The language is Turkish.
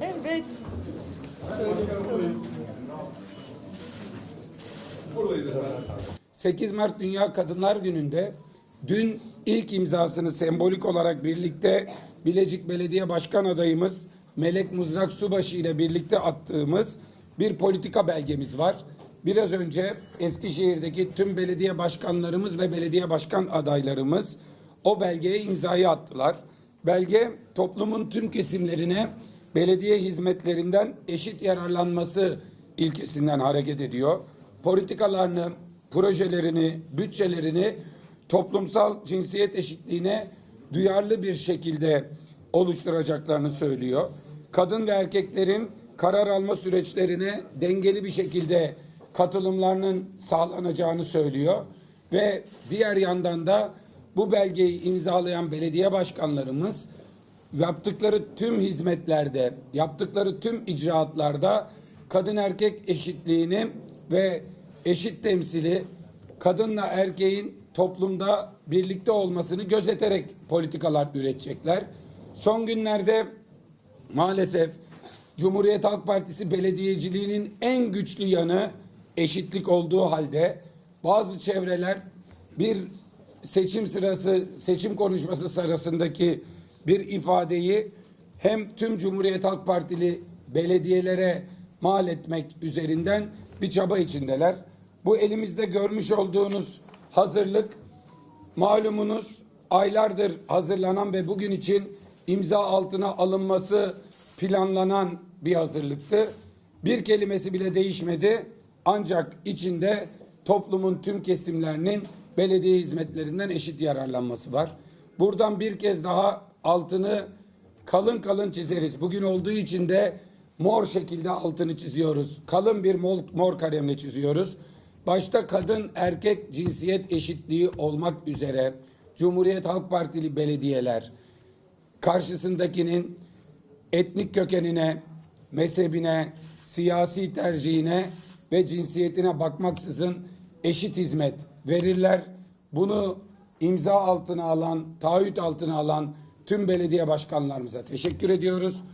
evet. Şöyle tutalım. 8 Mart Dünya Kadınlar Günü'nde dün ilk imzasını sembolik olarak birlikte Bilecik Belediye Başkan adayımız Melek Muzrak Subaşı ile birlikte attığımız bir politika belgemiz var. Biraz önce Eskişehir'deki tüm belediye başkanlarımız ve belediye başkan adaylarımız o belgeye imzayı attılar. Belge toplumun tüm kesimlerine belediye hizmetlerinden eşit yararlanması ilkesinden hareket ediyor. Politikalarını, projelerini, bütçelerini toplumsal cinsiyet eşitliğine duyarlı bir şekilde oluşturacaklarını söylüyor. Kadın ve erkeklerin karar alma süreçlerine dengeli bir şekilde katılımlarının sağlanacağını söylüyor ve diğer yandan da bu belgeyi imzalayan belediye başkanlarımız yaptıkları tüm hizmetlerde, yaptıkları tüm icraatlarda kadın erkek eşitliğini ve eşit temsili kadınla erkeğin toplumda birlikte olmasını gözeterek politikalar üretecekler. Son günlerde maalesef Cumhuriyet Halk Partisi belediyeciliğinin en güçlü yanı eşitlik olduğu halde bazı çevreler bir seçim sırası, seçim konuşması sırasındaki bir ifadeyi hem tüm Cumhuriyet Halk Partili belediyelere mal etmek üzerinden bir çaba içindeler. Bu elimizde görmüş olduğunuz hazırlık malumunuz aylardır hazırlanan ve bugün için imza altına alınması planlanan bir hazırlıktı. Bir kelimesi bile değişmedi. Ancak içinde toplumun tüm kesimlerinin belediye hizmetlerinden eşit yararlanması var. Buradan bir kez daha altını kalın kalın çizeriz. Bugün olduğu için de mor şekilde altını çiziyoruz. Kalın bir mor, mor kalemle çiziyoruz. Başta kadın erkek cinsiyet eşitliği olmak üzere Cumhuriyet Halk Partili belediyeler karşısındakinin etnik kökenine, mezhebine, siyasi tercihine ve cinsiyetine bakmaksızın eşit hizmet verirler. Bunu imza altına alan, taahhüt altına alan tüm belediye başkanlarımıza teşekkür ediyoruz.